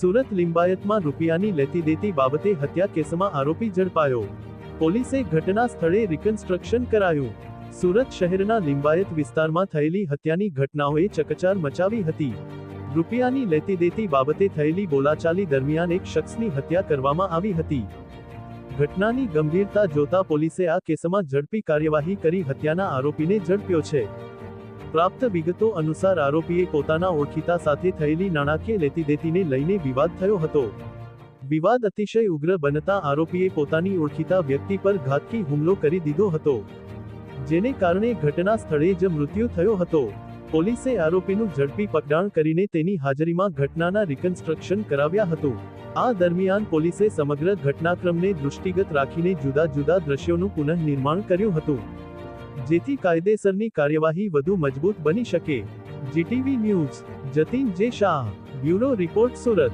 સુરત લિંબાયતમાં રૂપિયાની લેતી દેતી બાબતે હત્યા કેસમાં આરોપી ઝડપાયો. પોલીસે ઘટના સ્થળે રિકન્સ્ટ્રક્શન કરાયું. સુરત શહેરના લિંબાયત વિસ્તારમાં થયેલી હત્યાની ઘટનાઓએ ચકચાર મચાવી હતી. રૂપિયાની લેતી દેતી બાબતે થયેલી બોલાચાલી દરમિયાન એક શખ્સની હત્યા કરવામાં આવી હતી. ઘટનાની ગંભીરતા જોતા પોલીસે આ કેસમાં ઝડપી કાર્યવાહી કરી હત્યાના આરોપીને ઝડપ્યો છે. પ્રાપ્ત વિગતો અનુસાર આરોપીએ પોતાના ઓળખીતા સાથે થયેલી નાણાકીય લેતી દેતીને લઈને વિવાદ થયો હતો. વિવાદ અતિશય ઉગ્ર બનતા આરોપીએ પોતાની ઓળખીતા વ્યક્તિ પર ઘાતકી હુમલો કરી દીધો હતો. જેને કારણે ઘટના સ્થળે જ મૃત્યુ થયો હતો. પોલીસે આરોપીનું ઝડપી પકડાણ કરીને તેની હાજરીમાં ઘટનાના રિકન્સ્ટ્રક્શન કરાવ્યા હતું. આ દરમિયાન પોલીસે સમગ્ર ઘટનાક્રમને દૃષ્ટિગત રાખીને જુદા જુદા દ્રશ્યોનું પુનઃનિર્માણ કર્યું હતું. જેથી કાયદેસરની કાર્યવાહી વધુ મજબૂત બની શકે. જીટીવી ન્યૂઝ, જતીન જે શાહ, બ્યુરો રિપોર્ટ સુરત.